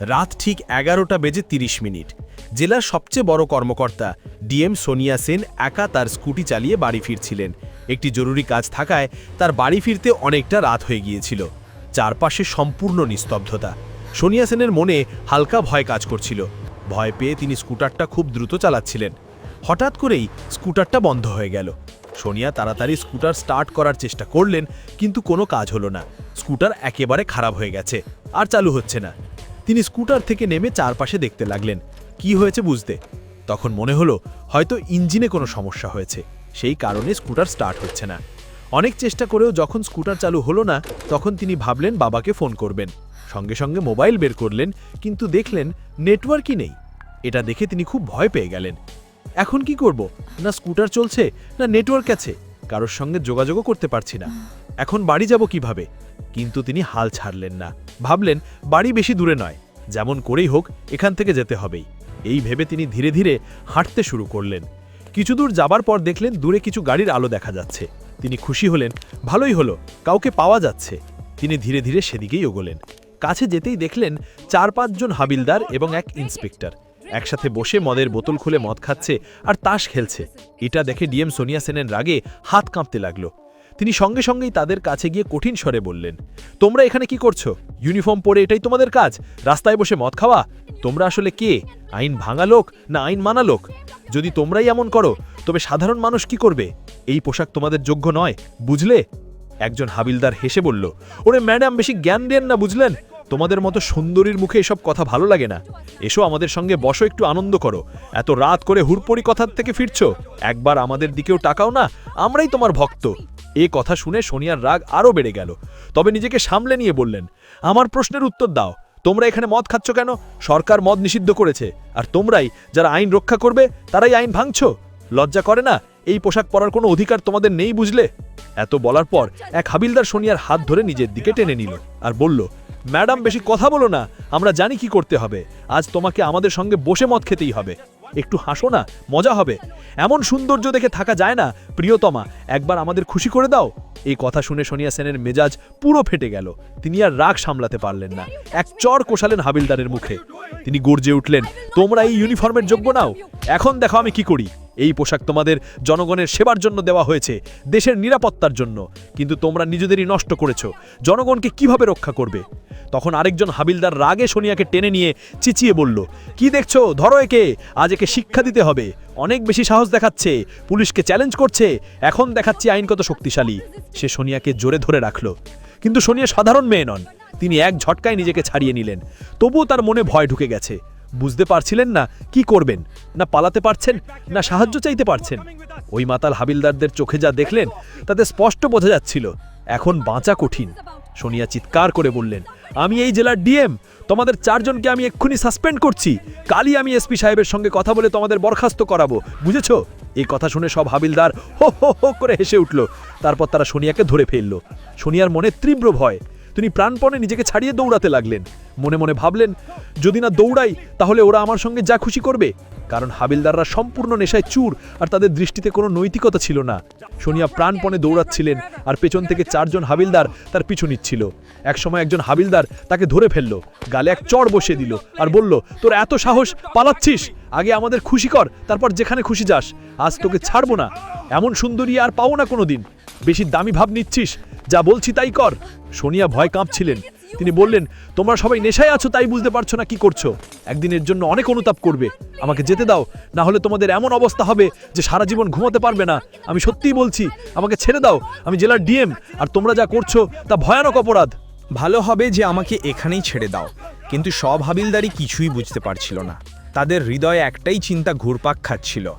রাত ঠিক এগারোটা বেজে তিরিশ মিনিট। জেলার সবচেয়ে বড় কর্মকর্তা ডিএম সোনিয়া সেন একা তার স্কুটি চালিয়ে বাড়ি ফিরছিলেন। একটি জরুরি কাজ থাকায় তার বাড়ি ফিরতে অনেকটা রাত হয়ে গিয়েছিল। চারপাশে সম্পূর্ণ নিস্তব্ধতা। সোনিয়া সেনের মনে হালকা ভয় কাজ করছিল। ভয় পেয়ে তিনি স্কুটারটা খুব দ্রুত চালাচ্ছিলেন। হঠাৎ করেই স্কুটারটা বন্ধ হয়ে গেল। সোনিয়া তাড়াতাড়ি স্কুটার স্টার্ট করার চেষ্টা করলেন, কিন্তু কোনো কাজ হলো না। স্কুটার একেবারে খারাপ হয়ে গেছে। আর চালু হচ্ছে না। তিনি স্কুটার থেকে নেমে চারপাশে দেখতে লাগলেন। কি হয়েছে বুঝতে? তখন মনে হলো, হয়তো ইঞ্জিনে কোনো সমস্যা হয়েছে। সেই কারণে স্কুটার স্টার্ট হচ্ছে না। অনেক চেষ্টা করেও যখন স্কুটার চালু হলো না, তখন তিনি ভাবলেন বাবাকে ফোন করবেন। সঙ্গে সঙ্গে মোবাইল বের করলেন, কিন্তু দেখলেন নেটওয়ার্কই নেই। এটা দেখে তিনি খুব ভয় পেয়ে গেলেন। এখন কি করব? না স্কুটার চলছে, না নেটওয়ার্ক আছে। কারোর সঙ্গে যোগাযোগও করতে পারছি না। এখন বাড়ি যাব কীভাবে? কিন্তু তিনি হাল ছাড়লেন না। ভাবলেন বাড়ি বেশি দূরে নয়, যেমন করেই হোক এখান থেকে যেতে হবেই। এই ভেবে তিনি ধীরে ধীরে হাঁটতে শুরু করলেন। কিছু দূর যাবার পর দেখলেন দূরে কিছু গাড়ির আলো দেখা যাচ্ছে। তিনি খুশি হলেন, ভালোই হলো, কাউকে পাওয়া যাচ্ছে। তিনি ধীরে ধীরে সেদিকেই ওগোলেন কাছে যেতেই দেখলেন চার পাঁচজন হাবিলদার এবং এক ইন্সপেক্টর। একসাথে বসে মদের বোতল খুলে মদ খাচ্ছে আর তাস খেলছে। এটা দেখে ডিএম সোনিয়া সেনের রাগে হাত কাঁপতে লাগল। তিনি সঙ্গে সঙ্গেই তাদের কাছে গিয়ে কঠিন স্বরে বললেন, তোমরা এখানে কি করছ? ইউনিফর্ম পরে এটাই তোমাদের কাজ? রাস্তায় বসে মদ খাওয়া? তোমরা আসলে কে? আইন ভাঙা লোক না আইন মানা লোক? যদি তোমরাই এমন করো, তবে সাধারণ মানুষ কি করবে? এই পোশাক তোমাদের যোগ্য নয়, বুঝলে? একজন হাবিলদার হেসে বলল, ওরে ম্যাডাম, বেশি জ্ঞান দেন না, বুঝলেন? তোমাদের মতো সুন্দরীর মুখে এসব কথা ভালো লাগে না। এসো আমাদের সঙ্গে বসো, একটু আনন্দ করো। এত রাত করে হুড়পড়ি কথার থেকে ফিরছো? একবার আমাদের দিকেও টাকাও না, আমরাই তোমার ভক্ত। এ কথা শুনে সোনিয়ার রাগ আরও বেড়ে গেল। তবে নিজেকে সামলে নিয়ে বললেন, আমার প্রশ্নের উত্তর দাও। তোমরা এখানে মদ খাচ্ছ কেন? সরকার মদ নিষিদ্ধ করেছে। আর তোমরাই যারা আইন রক্ষা করবে, তারাই আইন ভাঙছো? লজ্জা করে না? এই পোশাক পরার কোনো অধিকার তোমাদের নেই বুঝলে? এত বলার পর এক হাবিলদার সোনিয়ার হাত ধরে নিজের দিকে টেনে নিল আর বলল, ম্যাডাম, বেশি কথা বলো না। আমরা জানি কি করতে হবে। আজ তোমাকে আমাদের সঙ্গে বসে মদ খেতেই হবে। একটু হাসো না, মজা হবে। এমন সৌন্দর্য দেখে থাকা যায় না, প্রিয়তমা। একবার আমাদের খুশি করে দাও। এই কথা শুনে সোনিয়া সেনের মেজাজ পুরো ফেটে গেল। তিনি আর রাগ সামলাতে পারলেন না। এক চর কোষালেন হাবিলদারের মুখে। তিনি গর্জে উঠলেন, তোমরা এই ইউনিফর্মের যোগ্য নাও। এখন দেখো আমি কি করি। এই পোশাক তোমাদের জনগণের সেবার জন্য দেওয়া হয়েছে, দেশের নিরাপত্তার জন্য। কিন্তু তোমরা নিজেদেরই নষ্ট করেছ। জনগণকে কীভাবে রক্ষা করবে? তখন আরেকজন হাবিলদার রাগে সোনিয়াকে টেনে নিয়ে চিচিয়ে বলল, কি দেখছ? ধরো একে। আজ একে শিক্ষা দিতে হবে। অনেক বেশি সাহস দেখাচ্ছে। পুলিশকে চ্যালেঞ্জ করছে। এখন দেখাচ্ছি আইন কত শক্তিশালী। সে সোনিয়াকে জোরে ধরে রাখল। কিন্তু সোনিয়া সাধারণ মেয়ে নন। তিনি এক ঝটকায় নিজেকে ছাড়িয়ে নিলেন। তবুও তার মনে ভয় ঢুকে গেছে। বুঝতে পারছিলেন না কি করবেন? না পালাতে পারছেন? না সাহায্য চাইতে পারছেন? ওই মাতাল হাবিলদারদের চোখে যা দেখলেন, তাতে স্পষ্ট বোঝা যাচ্ছিল। এখন বাঁচা কঠিন। সোনিয়া চিৎকার করে বললেন, আমি এই জেলার ডিএম। তোমাদের চারজনকে আমি এক্ষুনি সাসপেন্ড করছি। কালই আমি এসপি সাহেবের সঙ্গে কথা বলে তোমাদের বরখাস্ত করাবো। বুঝেছ? এই কথা শুনে সব হাবিলদার হো হো হো করে হেসে উঠল। তারপর তারা সোনিয়াকে ধরে ফেলল। সোনিয়ার মনে তীব্র ভয়। তিনি প্রাণপণে নিজেকে ছাড়িয়ে দৌড়াতে লাগলেন। মনে মনে ভাবলেন, যদি না দৌড়াই, তাহলে ওরা আমার সঙ্গে যা খুশি করবে। কারণ হাবিলদাররা সম্পূর্ণ নেশায় চুর, আর তাদের দৃষ্টিতে কোনো নৈতিকতা ছিল না। সোনিয়া প্রাণপণে দৌড়াচ্ছিলেন, আর পেছন থেকে চারজন হাবিলদার তার পিছু নিচ্ছিল। একসময় একজন হাবিলদার তাকে ধরে ফেলল, গালে এক চড় বসিয়ে দিল, আর বলল, তোর এত সাহস, পালাচ্ছিস? আগে আমাদের খুশি কর, তারপর যেখানে খুশি যাস। আজ তোকে ছাড়বো না। এমন সুন্দরী আর পাও না কোনোদিন। বেশি দামি ভাব নিচ্ছিস যা বলছি তাই কর। সোনিয়া ভয় কাঁপছিলেন। তিনি বললেন, তোমরা সবাই নেশায় আছো তাই বুঝতে পারছ না কি করছ। একদিনের জন্য অনেক অনুতাপ করবে। আমাকে যেতে দাও, না হলে তোমাদের এমন অবস্থা হবে যে সারা জীবন ঘুমাতে পারবে না। আমি সত্যিই বলছি, আমাকে ছেড়ে দাও। আমি জেলার ডিএম, আর তোমরা যা করছ তা ভয়ানক অপরাধ। ভালো হবে যে আমাকে এখানেই ছেড়ে দাও। কিন্তু সব হাবিলদারি কিছুই বুঝতে পারছিল না। তাদের হৃদয়ে একটাই চিন্তা ঘুরপাক খাচ্ছিল।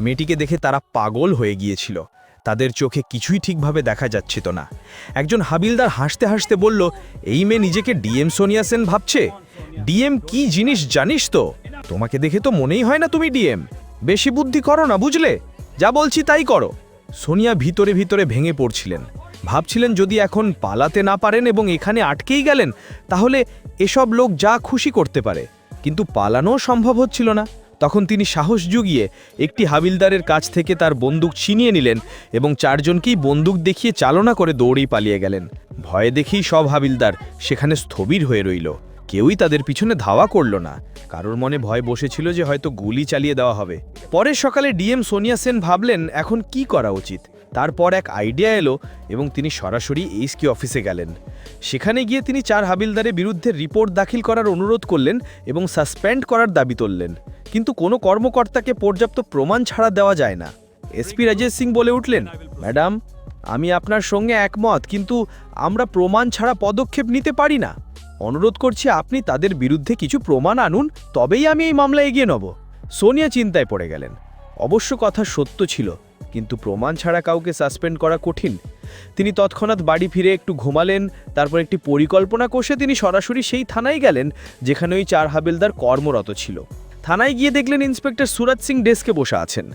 মেয়েটিকে দেখে তারা পাগল হয়ে গিয়েছিল। তাদের চোখে কিছুই ঠিকভাবে দেখা যাচ্ছিল না। একজন হাবিলদার হাসতে হাসতে বলল, এই মেয়ে নিজেকে ডিএম সোনিয়া সেন ভাবছে? ডিএম কি জিনিস জানিস তো? তোমাকে দেখে তো মনেই হয় না তুমি ডিএম। বেশি বুদ্ধি করো না, বুঝলে? যা বলছি তাই করো। সোনিয়া ভিতরে ভিতরে ভেঙে পড়ছিলেন। ভাবছিলেন, যদি এখন পালাতে না পারেন এবং এখানে আটকেই গেলেন, তাহলে এসব লোক যা খুশি করতে পারে। কিন্তু পালানোও সম্ভব হচ্ছিল না। তখন তিনি সাহস জুগিয়ে একটি হাবিলদারের কাছ থেকে তার বন্দুক ছিনিয়ে নিলেন এবং চারজনকেই বন্দুক দেখিয়ে চালনা করে দৌড়েই পালিয়ে গেলেন। ভয়ে দেখেই সব হাবিলদার সেখানে স্থবির হয়ে রইল। কেউই তাদের পিছনে ধাওয়া করল না। কারোর মনে ভয় বসেছিল যে হয়তো গুলি চালিয়ে দেওয়া হবে। পরের সকালে ডিএম সোনিয়া সেন ভাবলেন, এখন কি করা উচিত? তারপর এক আইডিয়া এলো এবং তিনি সরাসরি এইচকি অফিসে গেলেন। সেখানে গিয়ে তিনি চার হাবিলদারের বিরুদ্ধে রিপোর্ট দাখিল করার অনুরোধ করলেন এবং সাসপেন্ড করার দাবি তুললেন। কিন্তু কোনো কর্মকর্তাকে পর্যাপ্ত প্রমাণ ছাড়া দেওয়া যায় না। এসপি রাজেশ সিং বলে উঠলেন, ম্যাডাম, আমি আপনার সঙ্গে একমত, কিন্তু আমরা প্রমাণ ছাড়া পদক্ষেপ নিতে পারি না। অনুরোধ করছি আপনি তাদের বিরুদ্ধে কিছু প্রমাণ আনুন, তবেই আমি এই মামলা এগিয়ে নেব। সোনিয়া চিন্তায় পড়ে গেলেন। অবশ্য কথা সত্য ছিল, কিন্তু প্রমাণ ছাড়া কাউকে সাসপেন্ড করা কঠিন। তিনি তৎক্ষণাৎ বাড়ি ফিরে একটু ঘুমালেন, তারপর একটি পরিকল্পনা কষে তিনি সরাসরি সেই থানায় গেলেন, যেখানে ওই চার হাবিলদার কর্মরত ছিল। থানায় গিয়ে দেখলেন ইন্সপেক্টর সুরজ সিং ডেস্কে বসে আছেন।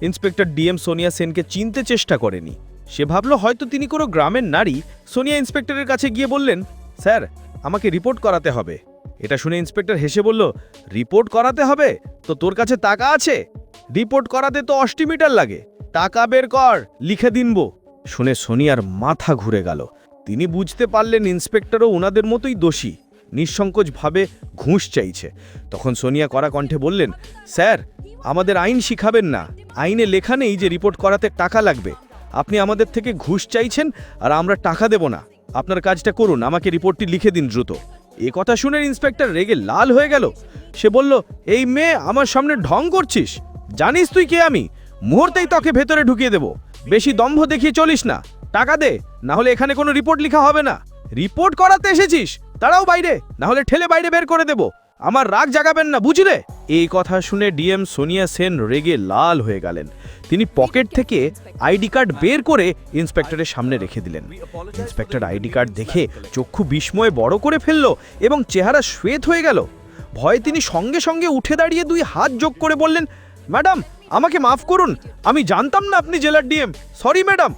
ইন্সপেক্টর ডিএম সোনিয়া সেনকে চিনতে চেষ্টা করেনি। সে ভাবল হয়তো তিনি কোনো গ্রামের নারী। সোনিয়া ইন্সপেক্টরের কাছে গিয়ে বললেন, স্যার, আমাকে রিপোর্ট করাতে হবে। এটা শুনে ইন্সপেক্টর হেসে বলল, রিপোর্ট করাতে হবে? তো তোর কাছে টাকা আছে? রিপোর্ট করাতে তো অষ্টিমিটার লাগে। টাকা বের কর, লিখে দিনব। শুনে সোনিয়ার মাথা ঘুরে গেল। তিনি বুঝতে পারলেন ইন্সপেক্টরও ওনাদের মতোই দোষী। নিঃসংকোচভাবে ঘুষ চাইছে। তখন সোনিয়া কড়া কণ্ঠে বললেন, স্যার, আমাদের আইন শিখাবেন না। আইনে লেখা নেই যে রিপোর্ট করাতে টাকা লাগবে। আপনি আমাদের থেকে ঘুষ চাইছেন আর আমরা টাকা দেব না। আপনার কাজটা করুন, আমাকে রিপোর্টটি লিখে দিন দ্রুত। এ কথা শুনে ইন্সপেক্টর রেগে লাল হয়ে গেল। সে বলল, এই মেয়ে আমার সামনে ঢং করছিস? জানিস তুই কে আমি? মুহূর্তেই তোকে ভেতরে ঢুকিয়ে দেব। বেশি দম্ভ দেখিয়ে চলিস না। টাকা দে, না হলে এখানে কোনো রিপোর্ট লেখা হবে না। রিপোর্ট করাতে এসেছিস? তারাও বাইরে না হলে ঠেলে বাইরে বের করে দেব। আমার রাগ জাগাবেন না, বুঝলে? এই কথা শুনে ডিএম সোনিয়া সেন রেগে লাল হয়ে গেলেন। তিনি পকেট থেকে আইডি কার্ড বের করে ইন্সপেক্টরের সামনে রেখে দিলেন। ইন্সপেক্টর আইডি কার্ড দেখে চক্ষু বিস্ময়ে বড় করে ফেলল এবং চেহারা শ্বেত হয়ে গেল। ভয়ে তিনি সঙ্গে সঙ্গে উঠে দাঁড়িয়ে দুই হাত যোগ করে বললেন, ম্যাডাম, আমাকে মাফ করুন, আমি জানতাম না আপনি জেলার ডিএম। সরি, ম্যাডাম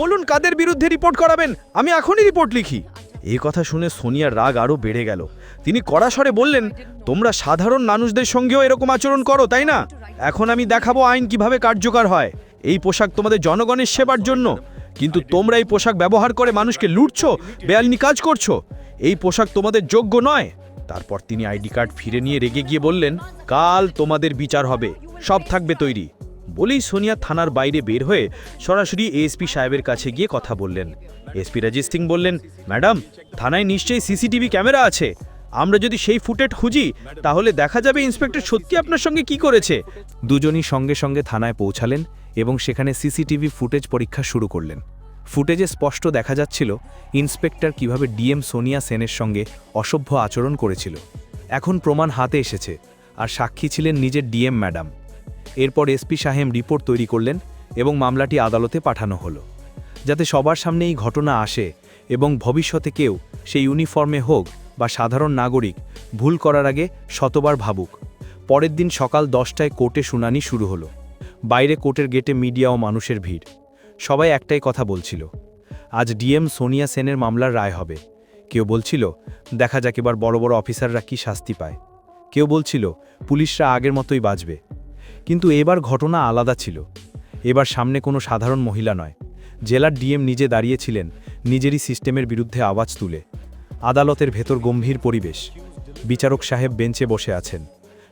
বলুন কাদের বিরুদ্ধে রিপোর্ট করাবেন? আমি এখনই রিপোর্ট লিখি। এই কথা শুনে সোনিয়ার রাগ আরও বেড়ে গেল। তিনি কড়া স্বরে বললেন, তোমরা সাধারণ মানুষদের সঙ্গেও এরকম আচরণ করো, তাই না? এখন আমি দেখাবো আইন কীভাবে কার্যকর হয়। এই পোশাক তোমাদের জনগণের সেবার জন্য। কিন্তু তোমরা এই পোশাক ব্যবহার করে মানুষকে লুটছো, বেআইনি কাজ করছ। এই পোশাক তোমাদের যোগ্য নয়। তারপর তিনি আইডি কার্ড ফিরে নিয়ে রেগে গিয়ে বললেন, কাল তোমাদের বিচার হবে। সব থাকবে তৈরি। বলেই সোনিয়া থানার বাইরে বের হয়ে সরাসরি এএসপি সাহেবের কাছে গিয়ে কথা বললেন। এসপি রাজেশ সিং বললেন, ম্যাডাম, থানায় নিশ্চয়ই সিসিটিভি ক্যামেরা আছে। আমরা যদি সেই ফুটেজ খুঁজি, তাহলে দেখা যাবে ইন্সপেক্টর সত্যি আপনার সঙ্গে কি করেছে। দুজনই সঙ্গে সঙ্গে থানায় পৌঁছালেন এবং সেখানে সিসিটিভি ফুটেজ পরীক্ষা শুরু করলেন। ফুটেজে স্পষ্ট দেখা যাচ্ছিল ইন্সপেক্টর কীভাবে ডিএম সোনিয়া সেনের সঙ্গে অসভ্য আচরণ করেছিল। এখন প্রমাণ হাতে এসেছে, আর সাক্ষী ছিলেন নিজের ডিএম ম্যাডাম। এরপর এসপি সাহেম রিপোর্ট তৈরি করলেন এবং মামলাটি আদালতে পাঠানো হলো। যাতে সবার সামনে এই ঘটনা আসে এবং ভবিষ্যতে কেউ সেই ইউনিফর্মে হোক বা সাধারণ নাগরিক ভুল করার আগে শতবার ভাবুক। পরের দিন সকাল দশটায় কোর্টে শুনানি শুরু হলো। বাইরে কোর্টের গেটে মিডিয়া ও মানুষের ভিড়। সবাই একটাই কথা বলছিল, আজ ডিএম সোনিয়া সেনের মামলার রায় হবে। কেউ বলছিল, দেখা যাক এবার বড় বড় অফিসাররা কি শাস্তি পায়। কেউ বলছিল, পুলিশরা আগের মতোই বাঁচবে। কিন্তু এবার ঘটনা আলাদা ছিল। এবার সামনে কোনো সাধারণ মহিলা নয়। জেলার ডিএম নিজে দাঁড়িয়েছিলেন, নিজেরই সিস্টেমের বিরুদ্ধে আওয়াজ তুলে। আদালতের ভেতর গম্ভীর পরিবেশ। বিচারক সাহেব বেঞ্চে বসে আছেন।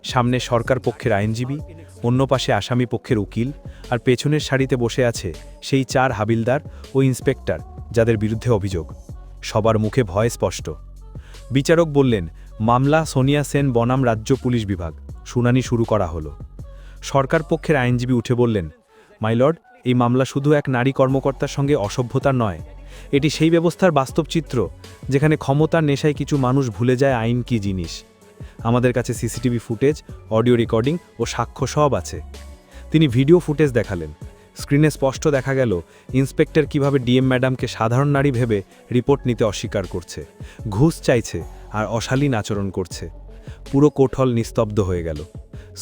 সামনে সরকার পক্ষের আইনজীবী, অন্য পাশে আসামি পক্ষের উকিল আর পেছনের সারিতে বসে আছে সেই চার হাবিলদার ও ইন্সপেক্টর যাদের বিরুদ্ধে অভিযোগ। সবার মুখে ভয় স্পষ্ট। বিচারক বললেন, মামলা সোনিয়া সেন বনাম রাজ্য পুলিশ বিভাগ। শুনানি শুরু করা হলো। সরকার পক্ষের আইনজীবী উঠে বললেন মাইলর্ড এই মামলা শুধু এক নারী কর্মকর্তার সঙ্গে অসভ্যতার নয়। এটি সেই ব্যবস্থার বাস্তব চিত্র, যেখানে ক্ষমতার নেশায় কিছু মানুষ ভুলে যায় আইন কি জিনিস। আমাদের কাছে সিসিটিভি ফুটেজ, অডিও রেকর্ডিং ও সাক্ষ্য সব আছে। তিনি ভিডিও ফুটেজ দেখালেন। স্ক্রিনে স্পষ্ট দেখা গেল, ইন্সপেক্টর কীভাবে ডিএম ম্যাডামকে সাধারণ নারী ভেবে রিপোর্ট নিতে অস্বীকার করছে, ঘুষ চাইছে আর অশালীন আচরণ করছে। পুরো কোঠল নিস্তব্ধ হয়ে গেল।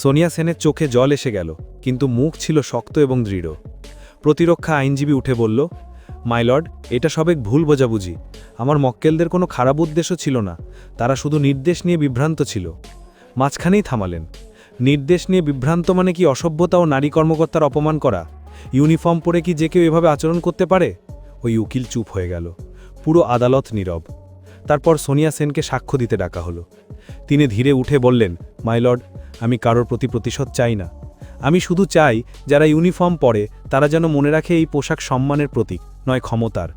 সোনিয়া সেনের চোখে জল এসে গেল, কিন্তু মুখ ছিল শক্ত এবং দৃঢ়। প্রতিরক্ষা আইনজীবী উঠে বলল মাইলর্ড এটা সবে ভুল বোঝাবুঝি। আমার মক্কেলদের কোনো খারাপ উদ্দেশ্য ছিল না, তারা শুধু নির্দেশ নিয়ে বিভ্রান্ত ছিল। মাঝখানেই থামালেন। নির্দেশ নিয়ে বিভ্রান্ত মানে কি অসভ্যতা ও নারী কর্মকর্তার অপমান করা? ইউনিফর্ম পরে কি যে কেউ এভাবে আচরণ করতে পারে? ওই উকিল চুপ হয়ে গেল। পুরো আদালত নীরব। তারপর সোনিয়া সেনকে সাক্ষ্য দিতে ডাকা হলো। তিনি ধীরে উঠে বললেন মাইলর্ড আমি কারোর প্রতি প্রতিশোধ চাই না। আমি শুধু চাই, যারা ইউনিফর্ম পরে, তারা যেন মনে রাখে এই পোশাক সম্মানের প্রতীক, নয় ক্ষমতার।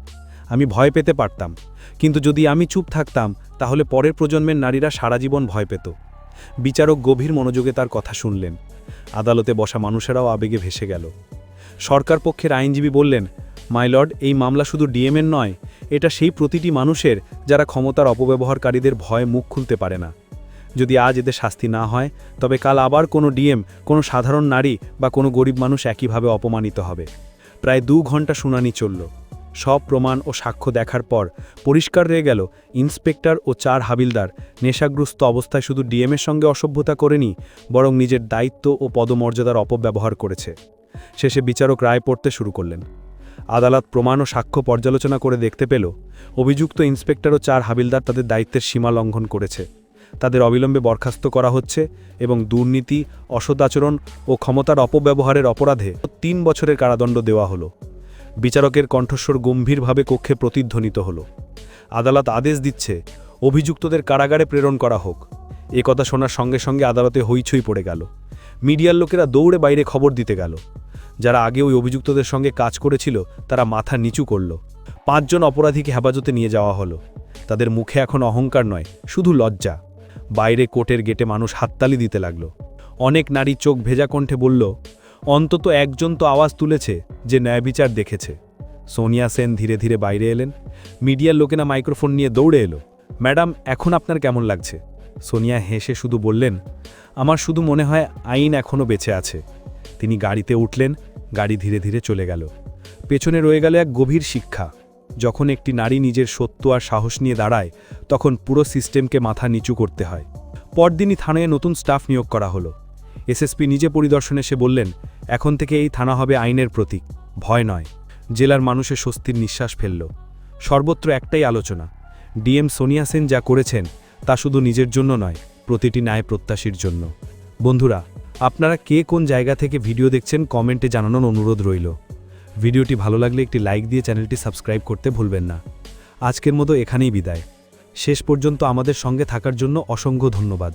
আমি ভয় পেতে পারতাম, কিন্তু যদি আমি চুপ থাকতাম, তাহলে পরের প্রজন্মের নারীরা সারা জীবন ভয় পেত। বিচারক গভীর মনোযোগে তার কথা শুনলেন। আদালতে বসা মানুষেরাও আবেগে ভেসে গেল। সরকার পক্ষের আইনজীবী বললেন মাইলর্ড এই মামলা শুধু ডিএমএর নয় এটা সেই প্রতিটি মানুষের যারা ক্ষমতার অপব্যবহারকারীদের ভয়ে মুখ খুলতে পারে না। যদি আজ এদের শাস্তি না হয়, তবে কাল আবার কোনো ডিএম, কোনো সাধারণ নারী বা কোনো গরিব মানুষ একইভাবে অপমানিত হবে। প্রায় দু ঘণ্টা শুনানি চলল। সব প্রমাণ ও সাক্ষ্য দেখার পর পরিষ্কার রয়ে গেল, ইন্সপেক্টর ও চার হাবিলদার নেশাগ্রস্ত অবস্থায় শুধু ডিএমের সঙ্গে অসভ্যতা করেনি, বরং নিজের দায়িত্ব ও পদমর্যাদার অপব্যবহার করেছে। শেষে বিচারক রায় পড়তে শুরু করলেন। আদালত প্রমাণ ও সাক্ষ্য পর্যালোচনা করে দেখতে পেল, অভিযুক্ত ইন্সপেক্টর ও চার হাবিলদার তাদের দায়িত্বের সীমা লঙ্ঘন করেছে। তাদের অবিলম্বে বরখাস্ত করা হচ্ছে এবং দুর্নীতি অসদাচরণ ও ক্ষমতার অপব্যবহারের অপরাধে তিন বছরের কারাদণ্ড দেওয়া হলো। বিচারকের কণ্ঠস্বর গম্ভীরভাবে কক্ষে প্রতিধ্বনিত হল। আদালত আদেশ দিচ্ছে, অভিযুক্তদের কারাগারে প্রেরণ করা হোক। এ কথা শোনার সঙ্গে সঙ্গে আদালতে হইচই পড়ে গেল। মিডিয়ার লোকেরা দৌড়ে বাইরে খবর দিতে গেল। যারা আগে ওই অভিযুক্তদের সঙ্গে কাজ করেছিল, তারা মাথা নিচু করল। পাঁচজন অপরাধীকে হেফাজতে নিয়ে যাওয়া হলো। তাদের মুখে এখন অহংকার নয়, শুধু লজ্জা। বাইরে কোর্টের গেটে মানুষ হাততালি দিতে লাগল। অনেক নারী চোখ ভেজা কণ্ঠে বলল, অন্তত একজন তো আওয়াজ তুলেছে যে ন্যায় বিচার দেখেছে। সোনিয়া সেন ধীরে ধীরে বাইরে এলেন। মিডিয়ার লোকেরা মাইক্রোফোন নিয়ে দৌড়ে এলো। ম্যাডাম, এখন আপনার কেমন লাগছে? সোনিয়া হেসে শুধু বললেন, আমার শুধু মনে হয় আইন এখনও বেঁচে আছে। তিনি গাড়িতে উঠলেন গাড়ি ধীরে ধীরে চলে গেল। পেছনে রয়ে গেল এক গভীর শিক্ষা। যখন একটি নারী নিজের সত্য আর সাহস নিয়ে দাঁড়ায়, তখন পুরো সিস্টেমকে মাথা নিচু করতে হয়। পরদিনই থানায় নতুন স্টাফ নিয়োগ করা হলো। এসএসপি নিজে পরিদর্শনে এসে বললেন, এখন থেকে এই থানা হবে আইনের প্রতীক। ভয় নয়। জেলার মানুষের স্বস্তির নিঃশ্বাস ফেলল। সর্বত্র একটাই আলোচনা, ডিএম সোনিয়া সেন যা করেছেন, তা শুধু নিজের জন্য নয়, প্রতিটি ন্যায় প্রত্যাশীর জন্য। বন্ধুরা আপনারা কে কোন জায়গা থেকে ভিডিও দেখছেন কমেন্টে জানানোর অনুরোধ রইল। ভিডিওটি ভালো লাগলে একটি লাইক দিয়ে চ্যানেলটি সাবস্ক্রাইব করতে ভুলবেন না। আজকের মতো এখানেই বিদায়। শেষ পর্যন্ত আমাদের সঙ্গে থাকার জন্য অসংখ্য ধন্যবাদ।